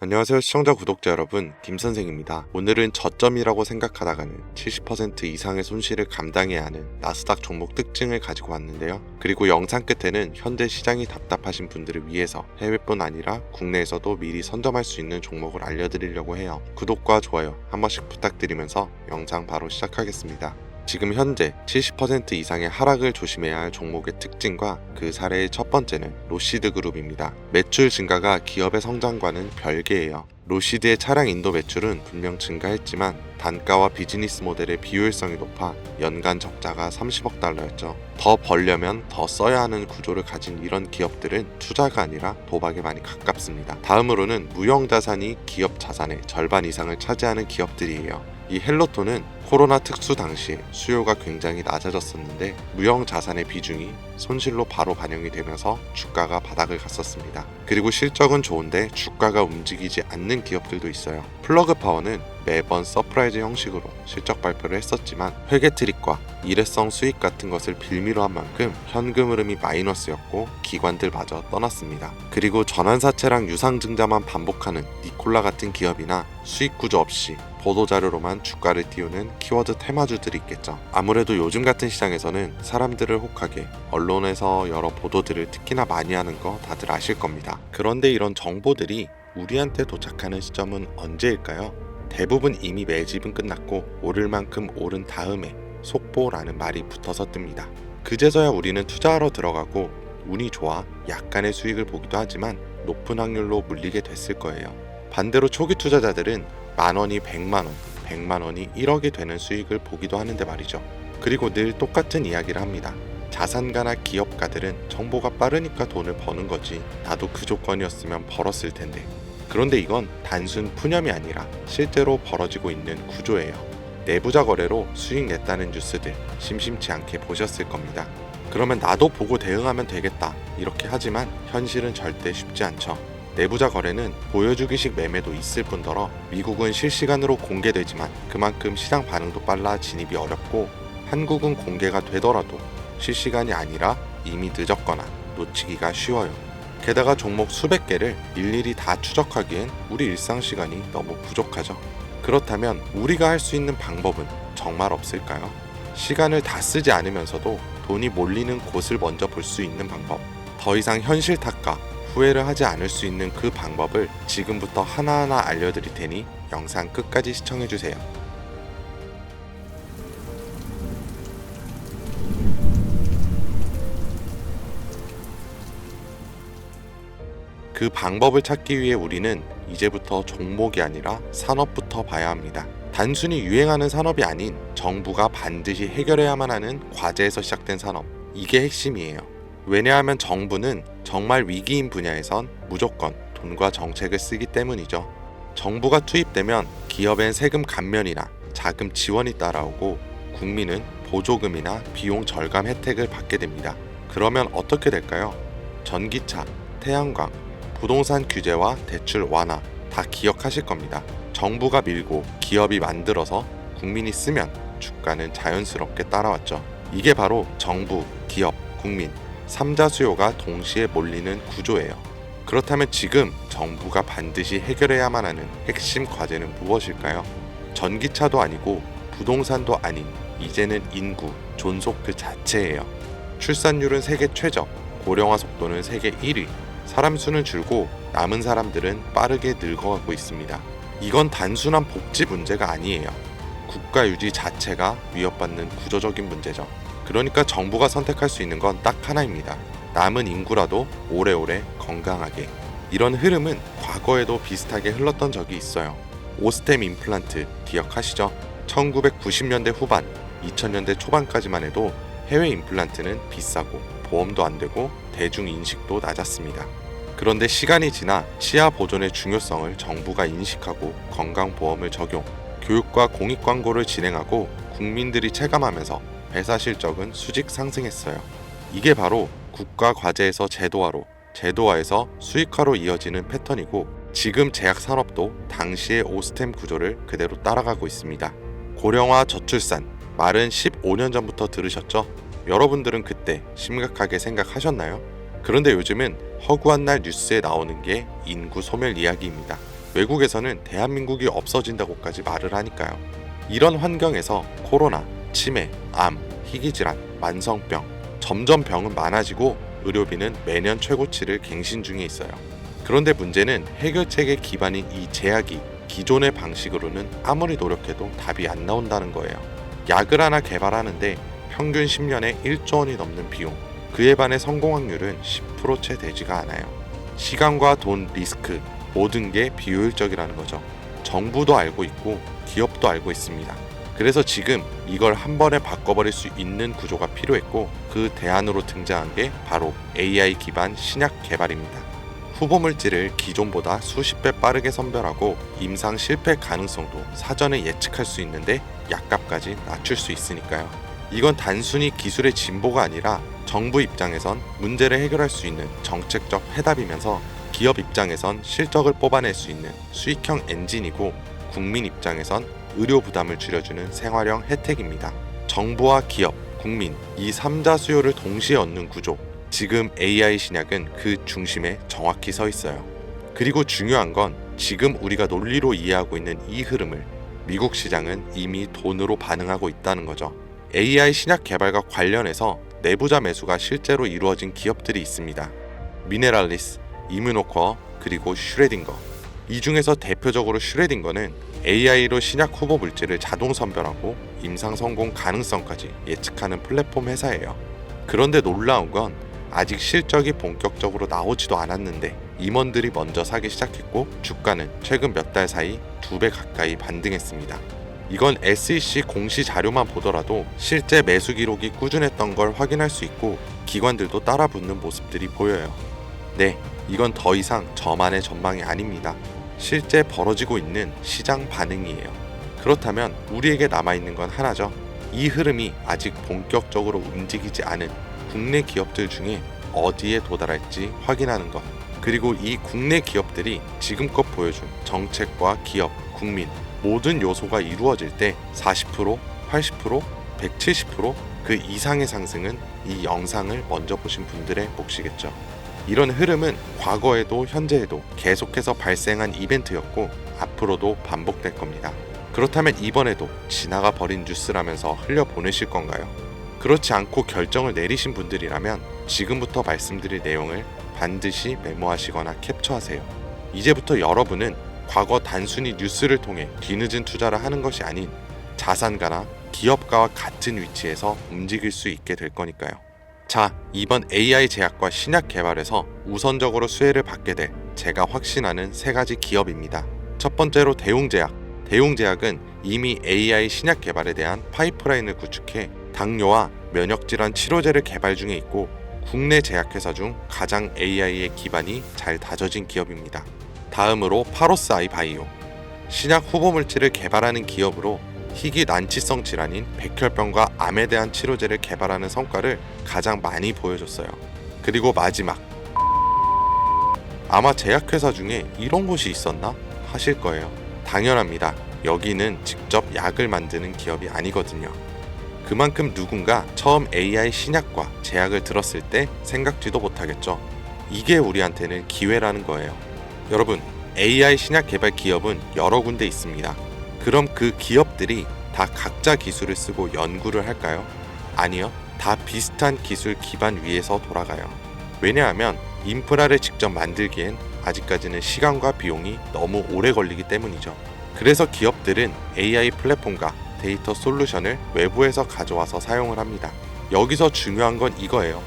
안녕하세요 시청자 구독자 여러분. 김선생입니다. 오늘은 저점이라고 생각하다가는 70% 이상의 손실을 감당해야 하는 나스닥 종목 특징을 가지고 왔는데요. 그리고 영상 끝에는 현재 시장이 답답하신 분들을 위해서 해외뿐 아니라 국내에서도 미리 선점할 수 있는 종목을 알려드리려고 해요. 구독과 좋아요 한 번씩 부탁드리면서 영상 바로 시작하겠습니다 지금 현재 70% 이상의 하락을 조심해야 할 종목의 특징과 그 사례의 첫 번째는 로시드 그룹입니다. 매출 증가가 기업의 성장과는 별개예요. 로시드의 차량 인도 매출은 분명 증가했지만 단가와 비즈니스 모델의 비효율성이 높아 연간 적자가 30억 달러였죠. 더 벌려면 더 써야 하는 구조를 가진 이런 기업들은 투자가 아니라 도박에 많이 가깝습니다. 다음으로는 무형 자산이 기업 자산의 절반 이상을 차지하는 기업들이에요. 이 헬로톤은 코로나 특수 당시에 수요가 굉장히 낮아졌었는데 무형 자산의 비중이 손실로 바로 반영이 되면서 주가가 바닥을 갔었습니다. 그리고 실적은 좋은데 주가가 움직이지 않는 기업들도 있어요. 플러그 파워는 매번 서프라이즈 형식으로 실적 발표를 했었지만 회계 트릭과 일회성 수익 같은 것을 빌미로 한 만큼 현금 흐름이 마이너스였고 기관들마저 떠났습니다. 그리고 전환사채랑 유상증자만 반복하는 니콜라 같은 기업이나 수익 구조 없이 보도자료로만 주가를 띄우는 키워드 테마주들이 있겠죠. 아무래도 요즘 같은 시장에서는 사람들을 혹하게 언론에서 여러 보도들을 특히나 많이 하는 거 다들 아실 겁니다. 그런데 이런 정보들이 우리한테 도착하는 시점은 언제일까요? 대부분 이미 매집은 끝났고 오를 만큼 오른 다음에 속보라는 말이 붙어서 뜹니다. 그제서야 우리는 투자하러 들어가고 운이 좋아 약간의 수익을 보기도 하지만 높은 확률로 물리게 됐을 거예요. 반대로 초기 투자자들은 만 원이 100만 원, 100만 원이 1억이 되는 수익을 보기도 하는데 말이죠. 그리고 늘 똑같은 이야기를 합니다. 자산가나 기업가들은 정보가 빠르니까 돈을 버는 거지. 나도 그 조건이었으면 벌었을 텐데. 그런데 이건 단순 푸념이 아니라 실제로 벌어지고 있는 구조예요. 내부자 거래로 수익 냈다는 뉴스들 심심치 않게 보셨을 겁니다. 그러면 나도 보고 대응하면 되겠다. 이렇게 하지만 현실은 절대 쉽지 않죠. 내부자 거래는 보여주기식 매매도 있을 뿐더러 미국은 실시간으로 공개되지만 그만큼 시장 반응도 빨라 진입이 어렵고 한국은 공개가 되더라도 실시간이 아니라 이미 늦었거나 놓치기가 쉬워요. 게다가 종목 수백 개를 일일이 다 추적하기엔 우리 일상 시간이 너무 부족하죠. 그렇다면 우리가 할 수 있는 방법은 정말 없을까요? 시간을 다 쓰지 않으면서도 돈이 몰리는 곳을 먼저 볼 수 있는 방법. 더 이상 현실 탓과 후회를 하지 않을 수 있는 그 방법을 지금부터 하나하나 알려드릴 테니 영상 끝까지 시청해주세요. 그 방법을 찾기 위해 우리는 이제부터 종목이 아니라 산업부터 봐야 합니다. 단순히 유행하는 산업이 아닌 정부가 반드시 해결해야만 하는 과제에서 시작된 산업. 이게 핵심이에요. 왜냐하면 정부는 정말 위기인 분야에선 무조건 돈과 정책을 쓰기 때문이죠. 정부가 투입되면 기업엔 세금 감면이나 자금 지원이 따라오고 국민은 보조금이나 비용 절감 혜택을 받게 됩니다. 그러면 어떻게 될까요? 전기차, 태양광, 부동산 규제와 대출 완화 다 기억하실 겁니다. 정부가 밀고 기업이 만들어서 국민이 쓰면 주가는 자연스럽게 따라왔죠. 이게 바로 정부, 기업, 국민, 3자 수요가 동시에 몰리는 구조예요. 그렇다면 지금 정부가 반드시 해결해야만 하는 핵심 과제는 무엇일까요? 전기차도 아니고 부동산도 아닌 이제는 인구, 존속 그 자체예요. 출산율은 세계 최저, 고령화 속도는 세계 1위, 사람 수는 줄고 남은 사람들은 빠르게 늙어가고 있습니다. 이건 단순한 복지 문제가 아니에요. 국가 유지 자체가 위협받는 구조적인 문제죠. 그러니까 정부가 선택할 수 있는 건 딱 하나입니다. 남은 인구라도 오래오래 건강하게. 이런 흐름은 과거에도 비슷하게 흘렀던 적이 있어요. 오스템 임플란트 기억하시죠? 1990년대 후반, 2000년대 초반까지만 해도 해외 임플란트는 비싸고 보험도 안 되고 대중 인식도 낮았습니다. 그런데 시간이 지나 치아 보존의 중요성을 정부가 인식하고 건강보험을 적용, 교육과 공익 광고를 진행하고 국민들이 체감하면서 회사 실적은 수직 상승했어요. 이게 바로 국가 과제에서 제도화로, 제도화에서 수익화로 이어지는 패턴이고 지금 제약 산업도 당시의 오스템 구조를 그대로 따라가고 있습니다. 고령화 저출산 말은 15년 전부터 들으셨죠? 여러분들은 그때 심각하게 생각하셨나요? 그런데 요즘은 허구한 날 뉴스에 나오는 게 인구 소멸 이야기입니다. 외국에서는 대한민국이 없어진다고까지 말을 하니까요. 이런 환경에서 코로나, 치매, 암, 희귀질환, 만성병, 점점 병은 많아지고 의료비는 매년 최고치를 갱신 중에 있어요. 그런데 문제는 해결책의 기반인 이 제약이 기존의 방식으로는 아무리 노력해도 답이 안 나온다는 거예요. 약을 하나 개발하는데 평균 10년에 1조 원이 넘는 비용, 그에 반해 성공 확률은 10%채 되지가 않아요. 시간과 돈, 리스크, 모든 게 비효율적이라는 거죠. 정부도 알고 있고 기업도 알고 있습니다. 그래서 지금 이걸 한 번에 바꿔버릴 수 있는 구조가 필요했고 그 대안으로 등장한 게 바로 AI 기반 신약 개발입니다. 후보 물질을 기존보다 수십 배 빠르게 선별하고 임상 실패 가능성도 사전에 예측할 수 있는데 약값까지 낮출 수 있으니까요. 이건 단순히 기술의 진보가 아니라 정부 입장에선 문제를 해결할 수 있는 정책적 해답이면서 기업 입장에선 실적을 뽑아낼 수 있는 수익형 엔진이고 국민 입장에선 의료 부담을 줄여주는 생활형 혜택입니다. 정부와 기업, 국민 이 3자 수요를 동시에 얻는 구조. 지금 AI 신약은 그 중심에 정확히 서 있어요. 그리고 중요한 건 지금 우리가 논리로 이해하고 있는 이 흐름을 미국 시장은 이미 돈으로 반응하고 있다는 거죠. AI 신약 개발과 관련해서 내부자 매수가 실제로 이루어진 기업들이 있습니다. 미네랄리스, 이뮤노커, 그리고 슈레딩거. 이 중에서 대표적으로 슈레딩거는 AI로 신약 후보 물질을 자동 선별하고 임상 성공 가능성까지 예측하는 플랫폼 회사예요. 그런데 놀라운 건 아직 실적이 본격적으로 나오지도 않았는데 임원들이 먼저 사기 시작했고 주가는 최근 몇 달 사이 두 배 가까이 반등했습니다. 이건 SEC 공시 자료만 보더라도 실제 매수 기록이 꾸준했던 걸 확인할 수 있고 기관들도 따라 붙는 모습들이 보여요. 네, 이건 더 이상 저만의 전망이 아닙니다. 실제 벌어지고 있는 시장 반응이에요. 그렇다면 우리에게 남아있는 건 하나죠. 이 흐름이 아직 본격적으로 움직이지 않은 국내 기업들 중에 어디에 도달할지 확인하는 것. 그리고 이 국내 기업들이 지금껏 보여준 정책과 기업, 국민 모든 요소가 이루어질 때 40%, 80%, 170%그 이상의 상승은 이 영상을 먼저 보신 분들의 몫이겠죠. 이런 흐름은 과거에도 현재에도 계속해서 발생한 이벤트였고 앞으로도 반복될 겁니다. 그렇다면 이번에도 지나가 버린 뉴스라면서 흘려보내실 건가요? 그렇지 않고 결정을 내리신 분들이라면 지금부터 말씀드릴 내용을 반드시 메모하시거나 캡처하세요. 이제부터 여러분은 과거 단순히 뉴스를 통해 뒤늦은 투자를 하는 것이 아닌 자산가나 기업가와 같은 위치에서 움직일 수 있게 될 거니까요. 자, 이번 AI 제약과 신약 개발에서 우선적으로 수혜를 받게 될 제가 확신하는 세 가지 기업입니다. 첫 번째로 대웅제약. 대웅제약은 이미 AI 신약 개발에 대한 파이프라인을 구축해 당뇨와 면역질환 치료제를 개발 중에 있고 국내 제약회사 중 가장 AI의 기반이 잘 다져진 기업입니다. 다음으로 파로스 아이 바이오. 신약 후보 물질을 개발하는 기업으로 희귀 난치성 질환인 백혈병과 암에 대한 치료제를 개발하는 성과를 가장 많이 보여줬어요. 그리고 마지막. 아마 제약회사 중에 이런 곳이 있었나 하실 거예요. 당연합니다. 여기는 직접 약을 만드는 기업이 아니거든요. 그만큼 누군가 처음 AI 신약과 제약을 들었을 때 생각지도 못하겠죠. 이게 우리한테는 기회라는 거예요. 여러분, AI 신약 개발 기업은 여러 군데 있습니다. 그럼 그 기업들이 다 각자 기술을 쓰고 연구를 할까요? 아니요. 다 비슷한 기술 기반 위에서 돌아가요. 왜냐하면 인프라를 직접 만들기엔 아직까지는 시간과 비용이 너무 오래 걸리기 때문이죠. 그래서 기업들은 AI 플랫폼과 데이터 솔루션을 외부에서 가져와서 사용을 합니다. 여기서 중요한 건 이거예요.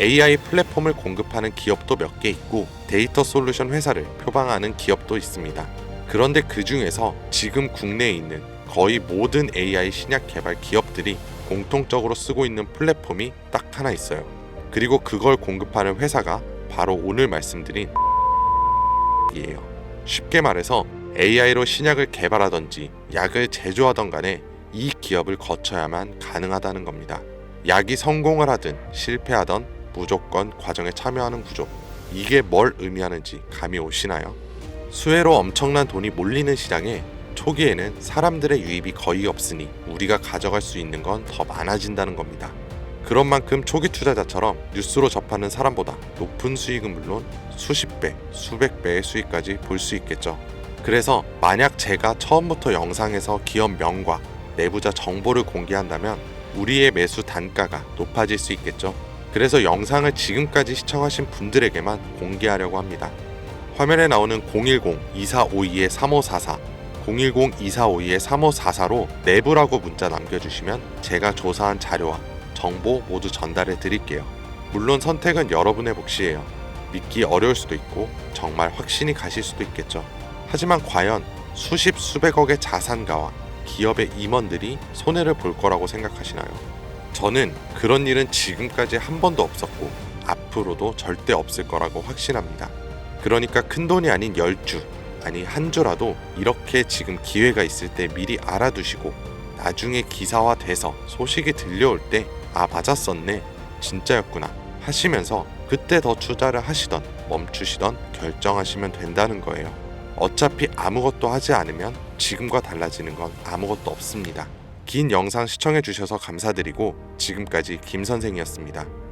AI 플랫폼을 공급하는 기업도 몇 개 있고 데이터 솔루션 회사를 표방하는 기업도 있습니다. 그런데 그 중에서 지금 국내에 있는 거의 모든 AI 신약 개발 기업들이 공통적으로 쓰고 있는 플랫폼이 딱 하나 있어요. 그리고 그걸 공급하는 회사가 바로 오늘 말씀드린 이에요. 쉽게 말해서 AI로 신약을 개발하던지 약을 제조하던 간에 이 기업을 거쳐야만 가능하다는 겁니다. 약이 성공을 하든 실패하던 무조건 과정에 참여하는 구조. 이게 뭘 의미하는지 감이 오시나요? 수혜로 엄청난 돈이 몰리는 시장에 초기에는 사람들의 유입이 거의 없으니 우리가 가져갈 수 있는 건 더 많아진다는 겁니다. 그런 만큼 초기 투자자처럼 뉴스로 접하는 사람보다 높은 수익은 물론 수십 배, 수백 배의 수익까지 볼 수 있겠죠. 그래서 만약 제가 처음부터 영상에서 기업 명과 내부자 정보를 공개한다면 우리의 매수 단가가 높아질 수 있겠죠. 그래서 영상을 지금까지 시청하신 분들에게만 공개하려고 합니다. 화면에 나오는 010-2452-3544, 010-2452-3544로 내부라고 문자 남겨주시면 제가 조사한 자료와 정보 모두 전달해 드릴게요. 물론 선택은 여러분의 몫이에요. 믿기 어려울 수도 있고 정말 확신이 가실 수도 있겠죠. 하지만 과연 수십 수백억의 자산가와 기업의 임원들이 손해를 볼 거라고 생각하시나요? 저는 그런 일은 지금까지 한 번도 없었고 앞으로도 절대 없을 거라고 확신합니다. 그러니까 큰 돈이 아닌 10주, 아니 한 주라도 이렇게 지금 기회가 있을 때 미리 알아두시고 나중에 기사화 돼서 소식이 들려올 때 아 맞았었네 진짜였구나 하시면서 그때 더 투자를 하시던 멈추시던 결정하시면 된다는 거예요. 어차피 아무것도 하지 않으면 지금과 달라지는 건 아무것도 없습니다. 긴 영상 시청해 주셔서 감사드리고 지금까지 김 선생이었습니다.